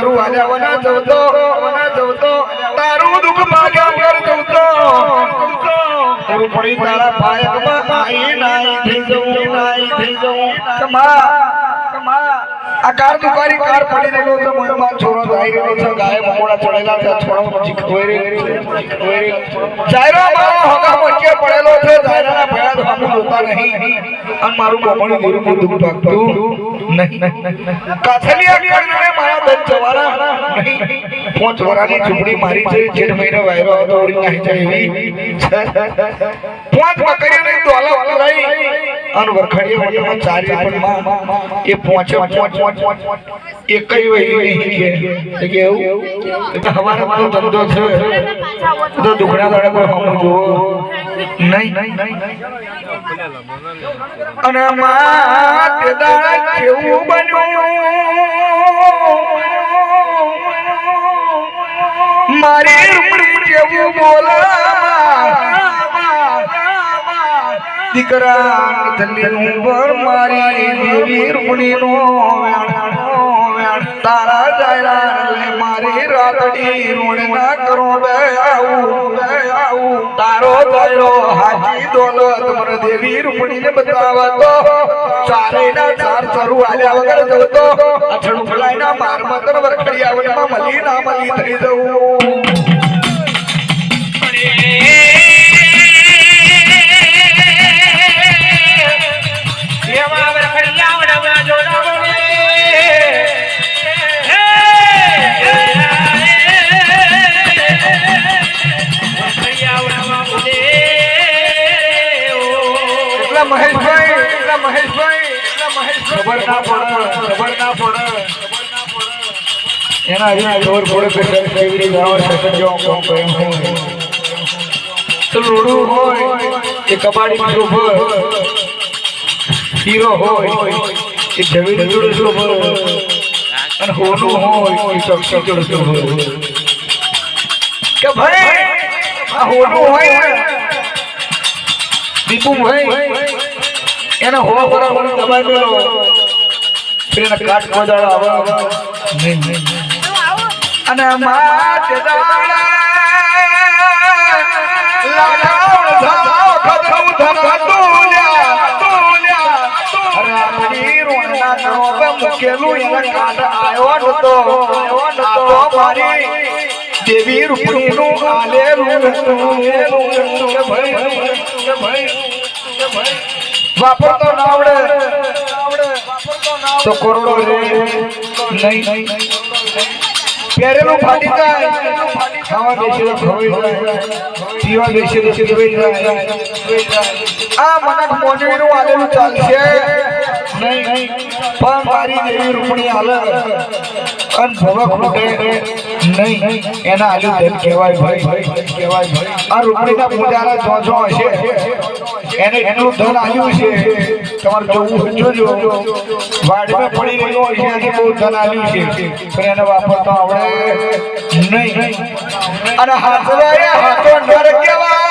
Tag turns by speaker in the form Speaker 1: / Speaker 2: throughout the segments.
Speaker 1: તારું આલ્યા વના જવતો વના જવતો, તારું દુઃખ ભાગ્યા વગર જવતો. તારું પડી તારા પાયકમાં આઈ નાઈ નાઈ આ કાર દુકારી કાર પડી રહેલો છે મનમાં છોરો જાય રહ્યો છે ગાય મકોડા ચડેલા છે છોરો પછી ખોઈ રહ્યો છે. જાયરો મારો હગા મચકે પડેલો છે જાયરાના ભયા તો હું જોતા નહીં. અને મારું મોમણું ધીરું ધીરું દુખ ભાગતું નહીં કાથલી અગિયારને મારા દન જવારા નહીં પોંચ વરાની ચૂંટણી મારી છે જેઠ મહિનો વાયરો હતો ઓરી નાહી જાય એવી. પોંચ બકરીઓને દોલા રહી અને વરખડીએ વડીમાં ચારી પણ એ પોંચે પોંચ એક જ વહી નહીં કે. કે એવું? હવારે મારો ધંધો છે. તો દુખડા દાડે કોઈ હમ જો નહીં. અને માં તે દાડા કેવું બન્યું? મારી રૂપ જેવું બોલા દીકરા થલ્લી ઉપર મારી દેવી રૂપણીનો તારા જાયરા મારી રાતડી ઋણ ના કરો બે આવું બે આવું. તારો જાયરો હાજી દોલત મને દેવી રૂપણીને બતાવા તો ચારે ના ચાર ચરુ આલ્યા વગર જતો ફલાઈ ના માર મતર વરખડી આવનમાં મલી ના મલી થઈ જવું. એના હજી ખબર પડે કે સર કેવી રીતે જાવ સેકન્ડ જો કોમ કરે હું તો લોડું હોય એ કબાડી માં હોય. હીરો હોય એ ઢવી જોડે હોય અને હોનું હોય એ ચોકસી જોડે હોય. કે ભાઈ આ હોનું હોય દીપુ ભાઈ એને હો બરાબર દબાઈ ફિર એને કાટ કોદાળ આવા. નહીં નહીં અને માત દાડા મુકેલું એને નતો. નતો. મારી દેવી વાપરતો ના આવડે. તો કરોડો રે. નહીં. પહેરેલું ફાટી જાય. ખાવા બેસી ખવાઈ જાય. પીવા બેસી પીવાઈ જાય. આ મનક મોજડીનું આલેલું ચાલશે. નહીં. પણ મારી દેવી રૂપણી હાલ. અન ભવક ખૂટે નહીં. એના આલુ ધન કહેવાય ભાઈ. કહેવાય ભાઈ આ રૂપણીના પૂજારા જો જો હશે. એને એટલું ધન આવ્યું છે. તમારે જોવું જોજો. વાડમાં પડી રહ્યો છે એને બહુ ધન આવ્યું છે. પણ એને વાપરતો આવડે નહીં. અને હાથવાએ હાથો નર કહેવાય.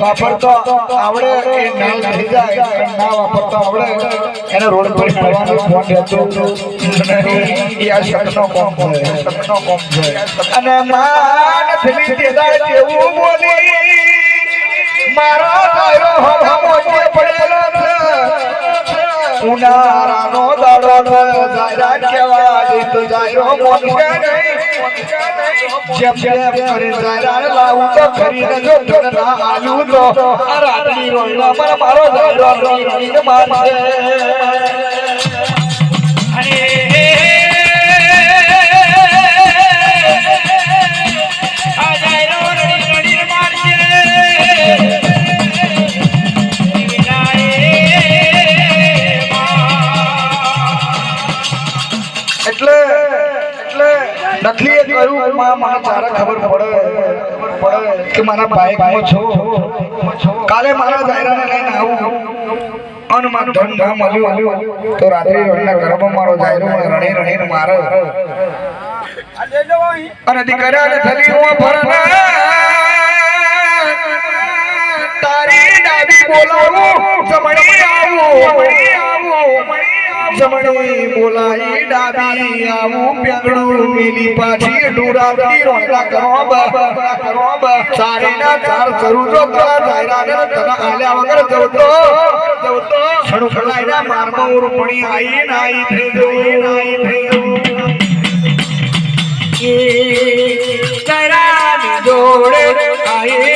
Speaker 1: વાપરતો આવડે, એ નાલ થઈ જાય ના વાપરતો આવડે, એને રોડ પર ફરવાનું ફોન રહેતો. નહીં ઉનાળાનો દાડો ને જાયરા કહેવાય તો જાયરો મોનશે જેમ જેમ કરે જાયરા લાવું તો ખરીને જો ધન ના તો. આ રાતની રોયલા મને મારો માં તારે ખબર પડે કે મારા બાઇકમાં છો, કાલે મારા જાયરાને લઈને આવું. અને માર ધન તો રાત્રે ઘરમાં મારો મને રણી રણીને મારે. અને દીકરાને થલી હું ભરના તારી ડાબી જમણી આવું, જમણી બોલાઈ ડાબી આવું પેગડું મેલી પાછી ડુરાવતી રોંડા કરો બા કરો બા ચારેના ચાર કરું જો પેલા જાયરાને તને આલ્યા વગર જવતો જવતો છણું ખલાઈના મારમાં ઉરપણી આઈ નાઈ થઈ ગઈ નાઈ થઈ ગઈ તારાની જોડે આઈ